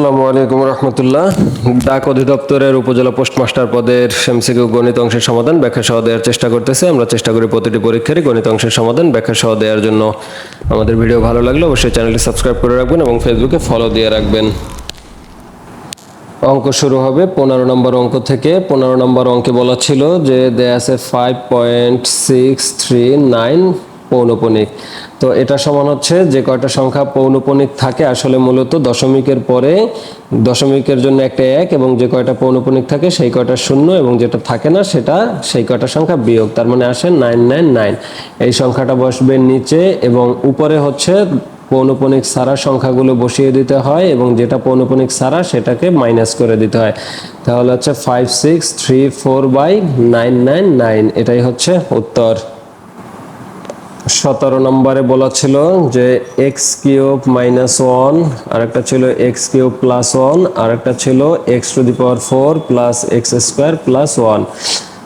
আসসালামু আলাইকুম রহমতুল্লাহ। ডাক অধিদপ্তরের উপজেলা পোস্টমাস্টার পদের এমসিকিউ গণিত অংশের সমাধান ব্যাখ্যা সহ দেওয়ার চেষ্টা করতেছে। আমরা চেষ্টা করি প্রতিটি পরীক্ষারই গণিত অংশের সমাধান ব্যাখ্যা সহ দেওয়ার জন্য। আমাদের ভিডিও ভালো লাগলে অবশ্যই চ্যানেলটি সাবস্ক্রাইব করে রাখবেন এবং ফেসবুকে ফলো দিয়ে রাখবেন। অঙ্ক শুরু হবে পনেরো নম্বর অঙ্ক থেকে। পনেরো নম্বর অঙ্কে বলা ছিল যে দেয়া আছে five point six three nine পৌনপনিক। তো এটা সমান হচ্ছে যে কয়টা সংখ্যা পৌনপনিক থাকে আসলে মূলত দশমিকের পরে দশমিকের জন্য একটা এক এবং যে কয়টা পৌনপনিক থাকে সেই কয়টা শূন্য এবং যেটা থাকে না সেটা সেই কয়টা সংখ্যা বিয়োগ। তার মানে আসে নাইন নাইন নাইন। এই সংখ্যাটা বসবে নিচে এবং উপরে হচ্ছে পৌনপনিক সারা সংখ্যাগুলো বসিয়ে দিতে হয় এবং যেটা পৌনপনিক সারা সেটাকে মাইনাস করে দিতে হয়। তাহলে হচ্ছে five six three four by nine nine nine এটাই হচ্ছে উত্তর। সতেরো নম্বরে বলা ছিল যে এক্স কিউব মাইনাস ওয়ান আর একটা ছিল এক্স কিউব প্লাস ওয়ান আর একটা ছিল x to the power four plus x square plus one.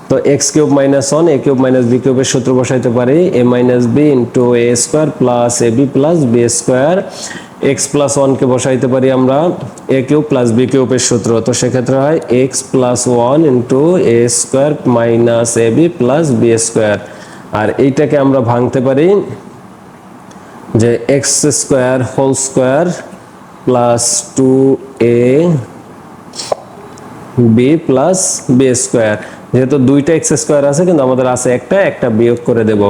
তো x cube minus one a cube minus b কিউবের সূত্র বসাইতে পারি a minus b into a square plus a b plus b square. X plus ওয়ানকে বসাইতে পারি আমরা এ cube plus B কিউবের সূত্র। তো সেক্ষেত্রে হয় x plus one into a square minus a b plus b square. আর এইটাকে আমরা ভাঙতে পারি যে x square whole square plus two a b plus b square যেহেতু দুইটা এক্স স্কোয়ার আছে, কিন্তু আমাদের আছে একটা একটা বিয়োগ করে দেব।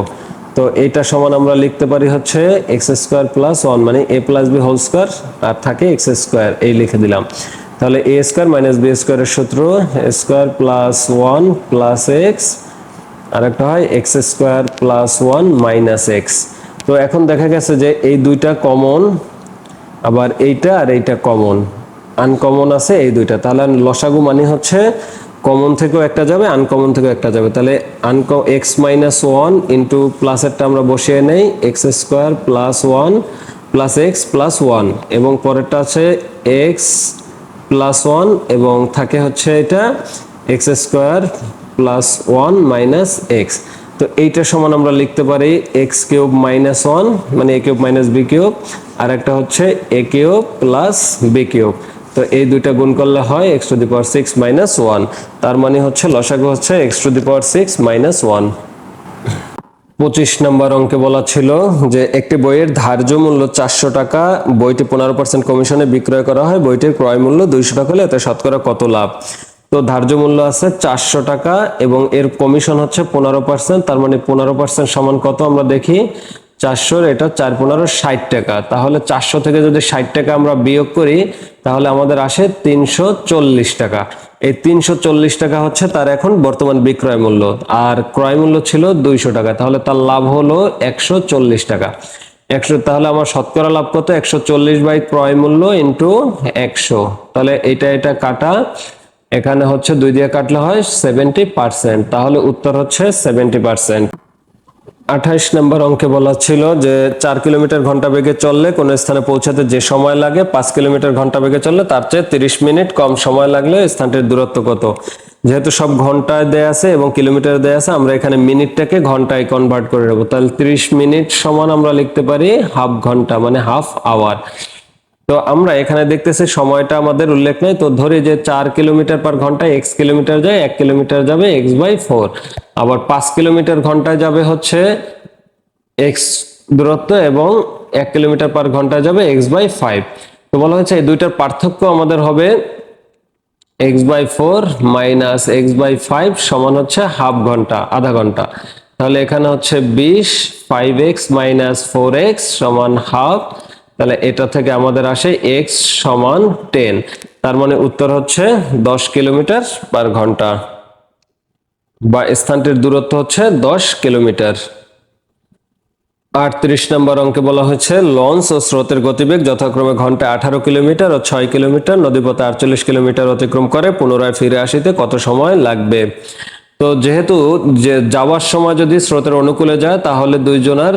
তো এইটা সমান আমরা লিখতে পারি হচ্ছে এক্স স্কোয়ার প্লাস ওয়ান মানে a plus b whole square আর থাকে এক্স স্কোয়ার এই লিখে দিলাম। তাহলে এ স্কোয়ার মাইনাস বি স্কোয়ারের সূত্র square plus one plus x আর একটা হয় x square plus one minus x তো এখন দেখা গেছে যে এই দুইটা কমন আবার এইটা আর এইটা কমন আনকমন আছে এই দুইটা। তাহলে লসাগু মানে হচ্ছে কমন থেকেও একটা যাবে আনকমন থেকেও একটা যাবে। তাহলে আনক এক্স মাইনাস ওয়ান ইন্টু প্লাসেরটা আমরা বসিয়ে নেই। X square plus one plus x plus one এবং পরেরটা আছে এক্স প্লাস ওয়ান এবং থাকে হচ্ছে এটা x square plus one minus x তো এইটা সমান আমরা লিখতে পারি এক্স কিউব মাইনাস ওয়ান মানে a cube minus b cube, আর একটা হচ্ছে a cube plus b cube. তো এই দুইটা গুণ করলে হয় x to the power six minus one তার মানে হচ্ছে লসাগু হচ্ছে x to the power six minus one পঁচিশ নম্বর অঙ্কে বলা ছিল যে একটি বইয়ের ধার্য মূল্য চারশো টাকা, বইটি পনেরো পার্সেন্ট কমিশনে বিক্রয় করা হয়, বইটির ক্রয় মূল্য দুইশো টাকা হলে এতে শতকরা কত লাভ? তো ধার্য মূল্য আছে চারশো টাকা এবং এর কমিশন হচ্ছে পনেরো পার্সেন্ট তার মানে পনেরো পার্সেন্ট সমান কত আমরা দেখি? চারশোর, এটা চার পনেরো, ষাট টাকা। তাহলে চারশো থেকে যদি ষাট টাকা আমরা বিয়োগ করি, তাহলে আমাদের আসে তিনশো চল্লিশ টাকা। এই তিনশো চল্লিশ টাকা হচ্ছে তার এখন বর্তমান বিক্রয় মূল্য। আর ক্রয় মূল্য ছিল দুইশো টাকা, তাহলে তার লাভ হলো একশো চল্লিশ টাকা। একশো, তাহলে আমার শতকরা লাভ কত? একশো চল্লিশ বাই ক্রয় মূল্য ইন্টু একশো। তাহলে এটা এটা কাটা এখানে হচ্ছে দুই দিয়ে কাটলে হয় সেভেন্টি পার্সেন্ট তাহলে উত্তর হচ্ছে সেভেন্টি পার্সেন্ট আঠাইশ নম্বর অঙ্কে বলা ছিল যে চার কিলোমিটার ঘণ্টা বেগে চললে কোন স্থানে পৌঁছাতে যে সময় লাগে, পাঁচ কিলোমিটার ঘণ্টা বেগে চললে তার চেয়ে তিরিশ মিনিট কম সময় লাগলে স্থানটির দূরত্ব কত। যেহেতু সব ঘন্টায় দেয়া আছে এবং কিলোমিটার দেয়া আছে, আমরা এখানে মিনিটটাকে ঘন্টায় কনভার্ট করে নেব। তাহলে তিরিশ মিনিট সমান আমরা লিখতে পারি হাফ ঘণ্টা মানে হাফ আওয়ার তো আমরা এখানে দেখতেছি সময়টা আমাদের উল্লেখ নেই। তো ধরি যে চার কিলোমিটার পার ঘন্টায় এক্স কিলোমিটার যায়, এক কিলোমিটার যাবে এক্স বাই ফোর আবার পাঁচ কিলোমিটার ঘন্টায় যাবে হচ্ছে এক্স দূরত্ব এবং এক কিলোমিটার পার ঘন্টায় যাবে এক্স বাই ফাইভ তো বলা হচ্ছে এই দুইটার পার্থক্য আমাদের হবে x by four minus x by five সমান হচ্ছে হাফ ঘণ্টা, আধা ঘণ্টা। তাহলে এখানে হচ্ছে বিশ five x minus four x সমান হাফ তাহলে এটা থেকে আমাদের আসে এক্স সমান টেন তার মানে উত্তর হচ্ছে দশ কিলোমিটার পার ঘণ্টা। বা স্থানটির দূরত্ব হচ্ছে দশ কিলোমিটার। আটত্রিশ নম্বর অঙ্কে বলা হয়েছে, লঞ্চ ও স্রোতের গতিবেগ যথাক্রমে ঘণ্টা আঠারো কিলোমিটার ও ছয় কিলোমিটার। নদীপথে আটচল্লিশ কিলোমিটার অতিক্রম করে, পুনরায় ফিরে আসিতে কত সময় লাগবে? তো যেহেতু যে যাওয়ার সময় যদি স্রোতের অনুকূলে যায়, তাহলে দুইজনের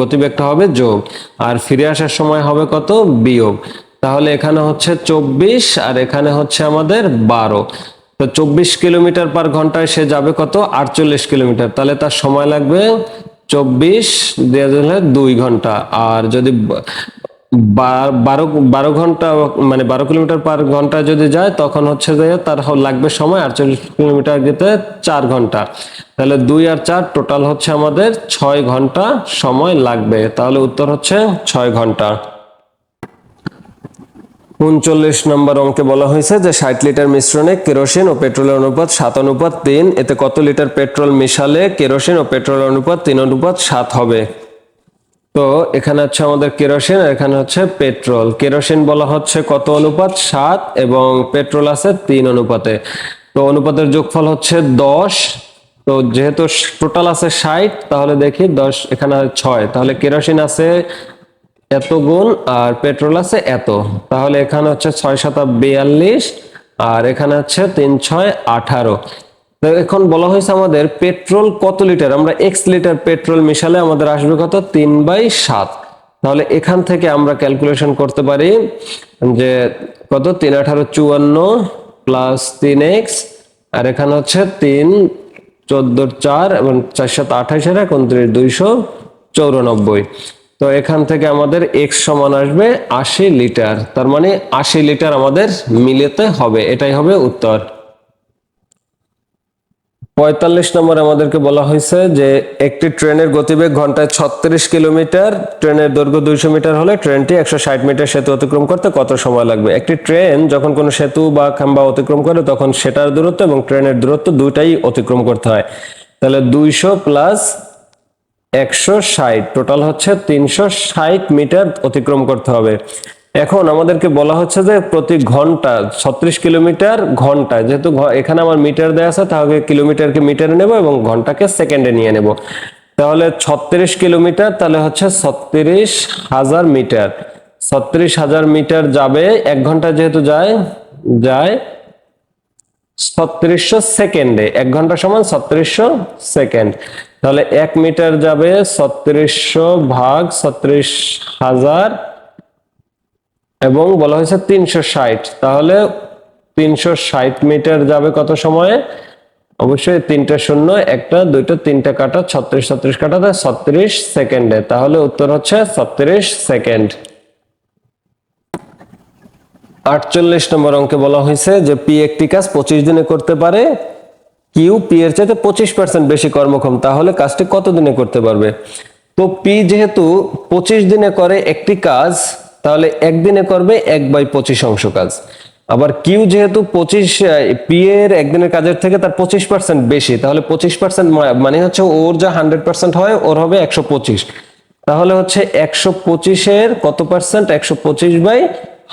গতিবেগটা হবে যোগ। আর ফিরে আসার সময় হবে কত? বিয়োগ। তাহলে এখানে হচ্ছে চব্বিশ, আর এখানে হচ্ছে আমাদের বারো। তো চব্বিশ কিলোমিটার পার ঘন্টায় সে যাবে কত? আটচল্লিশ কিলোমিটার। তাহলে তার সময় লাগবে চব্বিশ হলে দুই ঘণ্টা। আর যদি বারো বারো ঘণ্টা মানে বারো কিলোমিটার পার ঘণ্টা যদি যায়, তখন হচ্ছে যে তার লাগবে সময় আটচল্লিশ কিলোমিটার যেতে চার ঘণ্টা। তাহলে দুই আর চার টোটাল হচ্ছে আমাদের ছয় ঘণ্টা সময় লাগবে। তাহলে উত্তর হচ্ছে ছয় ঘণ্টা। উনচল্লিশ নম্বর অঙ্কে বলা হয়েছে যে ষাট লিটার মিশ্রণে কেরোসিন ও পেট্রোলের অনুপাত সাত, অনুপাত তিন। এতে কত লিটার পেট্রোল মিশালে কেরোসিন ও পেট্রোলের অনুপাত তিন, অনুপাত সাত হবে? তো এখানে হচ্ছে আমাদের কেরোসিন, আর এখানে হচ্ছে পেট্রোল। কেরোসিন বলা হচ্ছে কত অনুপাত? সাত, এবং পেট্রোল আছে তিন অনুপাতে। তো অনুপাতের যোগফল হচ্ছে দশ। তো যেহেতু টোটাল আছে ষাট, তাহলে দেখি দশ, এখানে ছয়। তাহলে কেরোসিন আছে এত গুণ, আর পেট্রোল আছে এত। তাহলে এখানে হচ্ছে ছয় সাতা বিয়াল্লিশ, আর এখানে হচ্ছে তিন ছয় আঠারো। এখন বলা হয়েছে আমাদের পেট্রোল কত লিটার? আমরা এক্স লিটার পেট্রোল মিশালে আমাদের আসবে কত? তিন বাই সাত। তাহলে এখান থেকে আমরা ক্যালকুলেশন করতে পারি যে কত? তিন আঠারো চুয়ান্ন প্লাস তিন এক্স আর এখানে হচ্ছে তিন চোদ্দোর চার এবং চার সাত আঠাশের এক, উনত্রিশ দুইশো চৌরানব্বই। তো এখান থেকে আমাদের এক্স সমান আসবে আশি লিটার। তার মানে আশি লিটার আমাদের মিলেতে হবে। এটাই হবে উত্তর। পঁয়তাল্লিশ নম্বর আমাদেরকে বলা হয়েছে যে একটি ট্রেনের গতিবেগ ঘন্টায় ছত্রিশ কিলোমিটার, ট্রেনের দৈর্ঘ্য দুইশো মিটার হলে ট্রেনটি একশো ষাট মিটার সেতু অতিক্রম করতে কত সময় লাগবে? একটি ট্রেন যখন কোনো সেতু বা খাম্বা অতিক্রম করে, তখন সেটার দূরত্ব এবং ট্রেনের দূরত্ব দুইটাই অতিক্রম করতে হয়। তাহলে দুইশো প্লাস একশো ষাট, টোটাল হচ্ছে তিনশো ষাট মিটার অতিক্রম করতে হবে। এখন আমাদেরকে বলা হচ্ছে যে প্রতি ঘণ্টা ছত্রিশ কিলোমিটার ঘণ্টা, যেহেতু এখানে আমার মিটার দেওয়া আছে, তাহলে কিলোমিটারকে মিটারে নেব এবং ঘন্টাকে সেকেন্ডে নিয়ে নেব। তাহলে ছত্রিশ কিলোমিটার, তাহলে হচ্ছে ছত্রিশ হাজার মিটার। ছত্রিশ হাজার মিটার যাবে, এক ঘণ্টা যেহেতু যায় যায় ছত্রিশশো সেকেন্ডে, এক ঘণ্টা সমান ছত্রিশশো সেকেন্ড। তাহলে এক মিটার যাবে ছত্রিশশো ভাগ ছত্রিশ হাজার এবং বলা হয়েছে তিনশো ষাট। তাহলে তিনশো ষাট মিটার যাবে কত সময়ে? অবশ্যই তিনটা শূন্য, একটা, দুইটা, তিনটা কাটা, ছত্রিশ ছত্রিশ কাটাতে ছত্রিশ সেকেন্ডে। তাহলে উত্তর হচ্ছে ছত্রিশ সেকেন্ড। আটচল্লিশ নম্বর অঙ্কে বলা হয়েছে যে পি একটি কাজ পঁচিশ দিনে করতে পারে, কিউ পি এর চাইতে পঁচিশ পার্সেন্ট বেশি কর্মক্ষম। তাহলে কাজটি কত দিনে করতে পারবে? তো পি যেহেতু পঁচিশ দিনে করে একটি কাজ তাহলে একদিনে করবে এক বাই পঁচিশ অংশ কাজ। আবার কিউ যেহেতু পঁচিশ পি এর একদিনের কাজের থেকে তার পঁচিশ পার্সেন্ট বেশি, তাহলে পঁচিশ পার্সেন্ট মানে হচ্ছে ওর যা হান্ড্রেড পার্সেন্ট হয়, ওর হবে একশো পঁচিশ। তাহলে হচ্ছে একশো পঁচিশের কত পার্সেন্ট একশো পঁচিশ বাই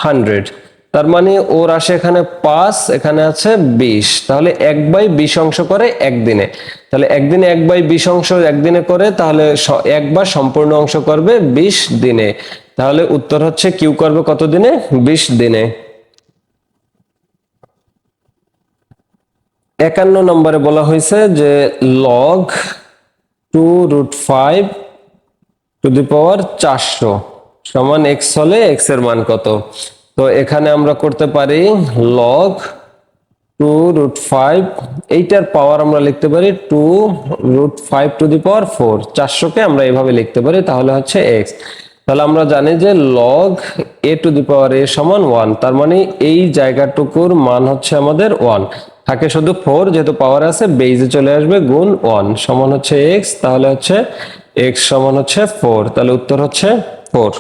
হান্ড্রেড তার মানে ওর আসে এখানে পাঁচ, এখানে আছে বিশ। তাহলে এক বাই বিশ অংশ করে একদিনে। তাহলে একদিনে এক বাই বিশ অংশ একদিনে করে, তাহলে একবার সম্পূর্ণ অংশ করবে বিশ দিনে। তাহলে উত্তর হচ্ছে কিউ করবে কত দিনে? বিশ দিনে। একান্ন নম্বরে বলা হয়েছে যে log two root five to the power চারশো সমান এক্স হলে এক্সের মান কত? তো এখানে আমরা করতে পারি লগ টু রুট ফাইভ, এইটার পাওয়ার আমরা লিখতে পারি two root five to the power four. চারশোকে আমরা এভাবে লিখতে পারি, তাহলে হচ্ছে এক্স। তাহলে আমরা জানি যে লগ এ টু দি পাওয়ার এ সমান ওয়ান তার মানে এই জায়গাটুকুর মান হচ্ছে আমাদের ওয়ান থাকে শুধু ফোর যেহেতু পাওয়ার আছে বেইজে চলে আসবে গুণ ওয়ান সমান হচ্ছে এক্স তাহলে হচ্ছে এক্স সমান হচ্ছে ফোর তাহলে উত্তর হচ্ছে ফোর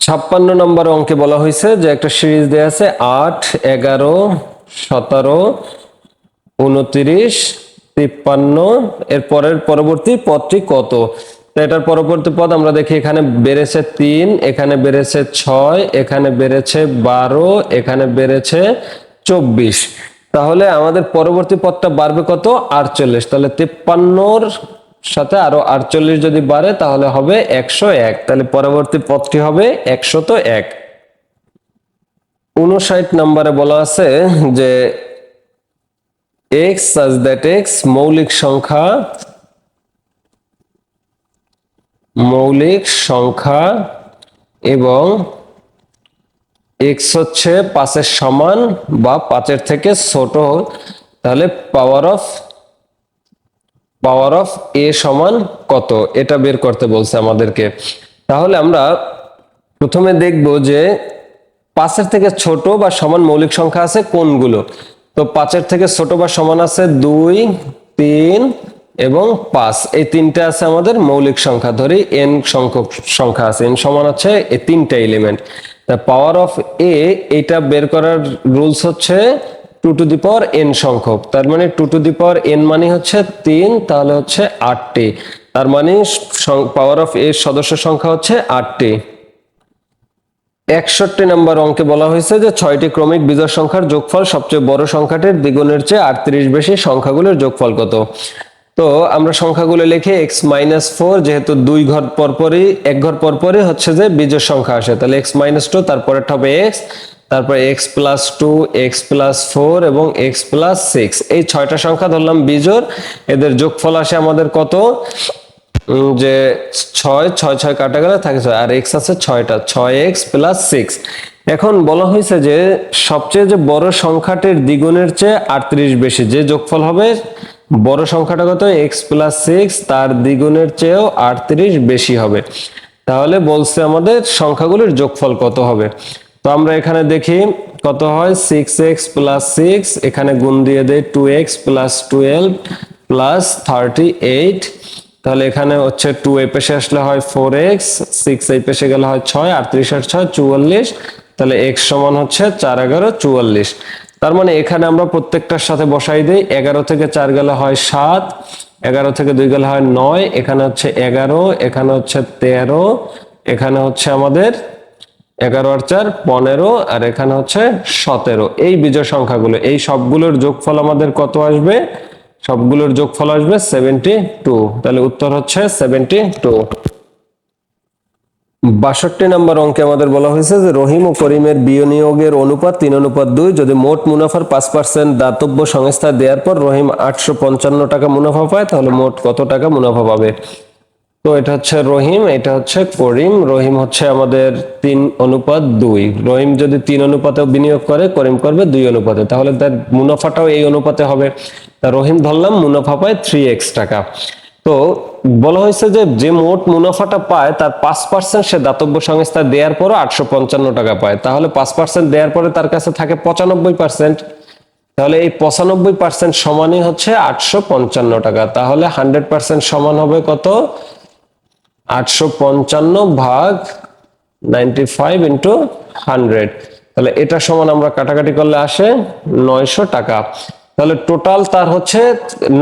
ছাপ্পান্ন নম্বর অঙ্কে বলা হয়েছে যে একটা সিরিজ দেয়া আছে আট, এগারো, সতেরো, উনত্রিশ, তিপ্পান্ন। এর পরের পরবর্তী পদটি কত? তো এটার পরবর্তী পদ আমরা দেখি এখানে বেড়েছে তিন, এখানে বেড়েছে ছয়, এখানে বেড়েছে বারো, এখানে বেড়েছে চব্বিশ। তাহলে আমাদের পরবর্তী পদটা বাড়বে কত? আটচল্লিশ। তাহলে তিপ্পান্নর সাথে আরও আটচল্লিশ যদি বাড়ে, তাহলে হবে একশো এক। তাহলে পরবর্তী পদটি হবে একশত এক। উনষাট নম্বরে বলা আছে যে এক্স সাজ দ্যাট এক্স মৌলিক সংখ্যা মৌলিক সংখ্যা এবং এক্স হচ্ছে পাঁচের সমান বা পাঁচের থেকে ছোট, তাহলে পাওয়ার অফ পাওয়ার অফ এ সমান কত? এটা বের করতে বলছে আমাদেরকে। তাহলে আমরা প্রথমে দেখব যে পাঁচের থেকে ছোট বা সমান মৌলিক সংখ্যা আছে কোনগুলো? তো পাঁচের থেকে ছোট বা সমান আছে দুই, তিন এবং পাঁচ। এই তিনটা আছে আমাদের মৌলিক সংখ্যা। ধরি এন সংখ্যক সংখ্যা আছে। এন সমান হচ্ছে এই তিনটা এলিমেন্ট পাওয়ার অফ এ এটা বের করার রুলস হচ্ছে two to the power n সংখ্যক। তার মানে two to the power n মানে হচ্ছে তিন, তাহলে হচ্ছে আটটি। তার মানে পাওয়ার অফ এর সদস্য সংখ্যা হচ্ছে আটটি। একষট্টি নম্বর অঙ্কে বলা হয়েছে যে ছয়টি ক্রমিক বিজোড় সংখ্যার যোগফল সবচেয়ে বড় সংখ্যাটির দ্বিগুণের চেয়ে আটত্রিশ বেশি সংখ্যাগুলোর যোগফল কত? তো আমরা সংখ্যাগুলো লিখে এক্স মাইনাস ফোর যেহেতু দুই ঘর পরপরই, এক ঘর পরপরই হচ্ছে যে বিজোড় সংখ্যা আসে। তাহলে এক্স মাইনাস টু তারপরেরটা হবে এক্স তারপরে x plus two x plus four এবং এক্স প্লাস সিক্স এই ছয়টা সংখ্যা ধরলাম বিজোর এদের যোগফল আসে আমাদের কত? যে ছয় ছয় ছয় কাটা গেলে থাকে ছয়। আর এক্স আছে ছয়টা, ছয় এক্স প্লাস সিক্স এখন বলা হয়েছে যে সবচেয়ে যে বড় সংখ্যাটির দ্বিগুণের চেয়ে আটত্রিশ বেশি। যে যোগফল হবে বড় সংখ্যাটা কত? এক্স প্লাস সিক্স তার দ্বিগুণের চেয়েও আটত্রিশ বেশি হবে। তাহলে বলছে আমাদের সংখ্যাগুলির যোগফল কত হবে? তো আমরা এখানে দেখি কত হয়? সিক্স এক্স প্লাস সিক্স এখানে গুণ দিয়ে দেয় two x plus twelve plus thirty eight তাহলে এখানে হচ্ছে টু এ পেশে আসলে হয় ফোর এক্স সিক্স এই পেশে গেলে হয় ছয়, আটত্রিশ আর ছয়, চুয়াল্লিশ। তাহলে এক্স সমান হচ্ছে চার এগারো, চুয়াল্লিশ। তার মানে এখানে আমরা প্রত্যেকটার সাথে বসাই দিই। এগারো থেকে চার গেলে হয় সাত, এগারো থেকে দুই গেলে হয় নয়, এখানে হচ্ছে এগারো, এখানে হচ্ছে তেরো, এখানে হচ্ছে আমাদের এগারো আর চার, পনেরো, আর এখানে হচ্ছে সতেরো। এই বিজয় সংখ্যাগুলো, এই সবগুলোর যোগফল আমাদের কত আসবে? সবগুলোর যোগফল আসবে সেভেন্টি টু তাহলে উত্তর হচ্ছে সেভেন্টি টু বাষট্টি নম্বর অঙ্কে আমাদের বলা হয়েছে যে রহিম ও করিমের বিনিয়োগের অনুপাত তিন, অনুপাত দুই। যদি মোট মুনাফার পাঁচ পার্সেন্ট দাতব্য সংস্থা দেওয়ার পর রহিম আটশো পঞ্চান্ন টাকা মুনাফা পায়, তাহলে মোট কত টাকা মুনাফা পাবে? তো এটা হচ্ছে রহিম, এটা হচ্ছে করিম। রহিম হচ্ছে আমাদের তিন অনুপাত দুই। রহিম যদি তিন অনুপাতে বিনিয়োগ করে, করিম করবে দুই অনুপাতে। তাহলে তার মুনাফাটাও এই অনুপাতে হবে। তা রহিম ধরলাম, মুনাফা পায় থ্রি এক্স টাকা। তো বলা হয়েছে যে যে মোট মুনাফাটা পায়, তার পাঁচ পার্সেন্ট সে দাতব্য সংস্থা দেওয়ার পরও আটশো পঞ্চান্ন টাকা পায়। তাহলে পাঁচ পার্সেন্ট দেওয়ার পরে তার কাছে থাকে পঁচানব্বই পার্সেন্ট তাহলে এই পঁচানব্বই পার্সেন্ট সমানই হচ্ছে আটশো পঞ্চান্ন টাকা। তাহলে হান্ড্রেড পার্সেন্ট সমান হবে কত? আটশো পঞ্চান্ন ভাগ নাইনটি ফাইভ ইন্টু হান্ড্রেড। তাহলে এটা সমান আমরা কাটাকাটি করলে আসে নয়শো টাকা। তাহলে টোটাল তার হচ্ছে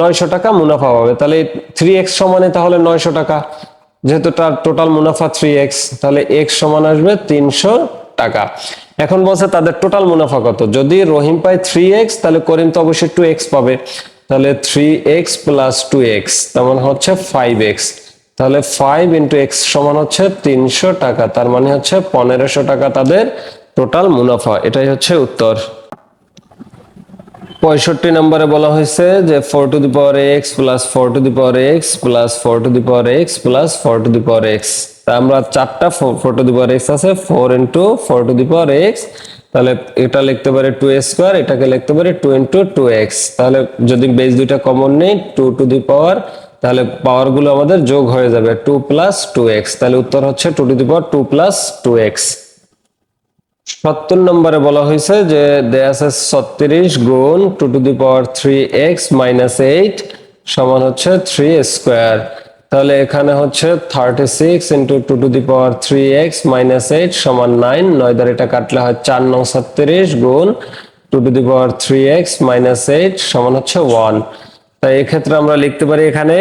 নয়শো টাকা মুনাফা হবে তাহলে থ্রি এক্স সমানে তাহলে নয়শো টাকা। যেহেতু তার টোটাল মুনাফা থ্রি এক্স তাহলে এক্স সমান আসবে তিনশো টাকা। এখন বলছে তাদের টোটাল মুনাফা কত? যদি রহিম পায় থ্রি এক্স তাহলে করিম তো অবশ্যই টু এক্স পাবে। তাহলে three x plus two x তেমন হচ্ছে ফাইভ এক্স তাহলে ফাইভ ইন্টু এক্স সমান হচ্ছে তিনশো টাকা, তার মানে হচ্ছে পনেরোশো টাকা তাদের টোটাল মুনাফা। এটাই হচ্ছে উত্তর। পঁয়ষট্টি নম্বরে বলা হয়েছে যে four to the power x plus four to the power x plus four to the power x plus four to the power x তা আমরা চারটা four to the power x আছে four into four to the power x তাহলে এটা লিখতে পারে two x square এটাকে লিখতে পারে টু ইন্টু টু এক্স তাহলে যদি বেস দুইটা কমন নেই টু টু দি পাওয়ার তাহলে পাওয়ারগুলো আমাদের যোগ হয়ে যাবে টু প্লাস টু এক্স তাহলে উত্তর হচ্ছে two to the power two plus two x সত্তর নম্বরে বলা হয়েছে যে দেয়া আছে ছত্রিশ গুণ two to the power three x minus eight সমান হচ্ছে থ্রি স্কোয়ার তাহলে এখানে হচ্ছে thirty six into two to the power three x minus eight সমান নাইন নয় দ্বারা এটা কাটলে হয় চার নং ছত্রিশ গুণ two to the power three x minus eight সমান হচ্ছে ওয়ান তাই এক্ষেত্রে আমরা লিখতে পারি এখানে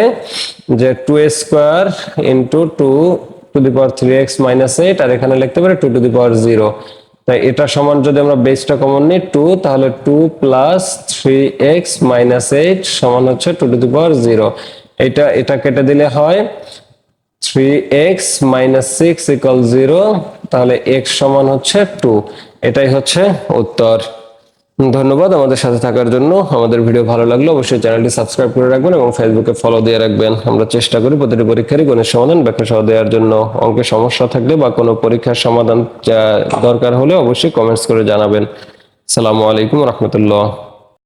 যে two square into two to the power three x minus eight আর এখানে লিখতে পারি two to the power zero তাই এটা সমান যদি আমরা বেসটা কমন নিই টু তাহলে two plus three x minus eight সমান হচ্ছে two to the power zero এটা এটা কেটে দিলে হয় three x minus six equal zero তাহলে এক্স সমান হচ্ছে টু এটাই হচ্ছে উত্তর। ধন্যবাদ আমাদের সাথে থাকার জন্য। আমাদের ভিডিও ভালো লাগলে অবশ্যই চ্যানেলটি সাবস্ক্রাইব করে রাখবেন এবং ফেসবুকে ফলো দিয়ে রাখবেন। আমরা চেষ্টা করি প্রতিটি পরীক্ষারই গণের সমাধান, ব্যাখ্যা সহ দেওয়ার জন্য। অঙ্কে সমস্যা থাকলে বা কোনো পরীক্ষার সমাধান দরকার হলে অবশ্যই কমেন্টস করে জানাবেন। সালামু আলাইকুম রহমতুল্লাহ।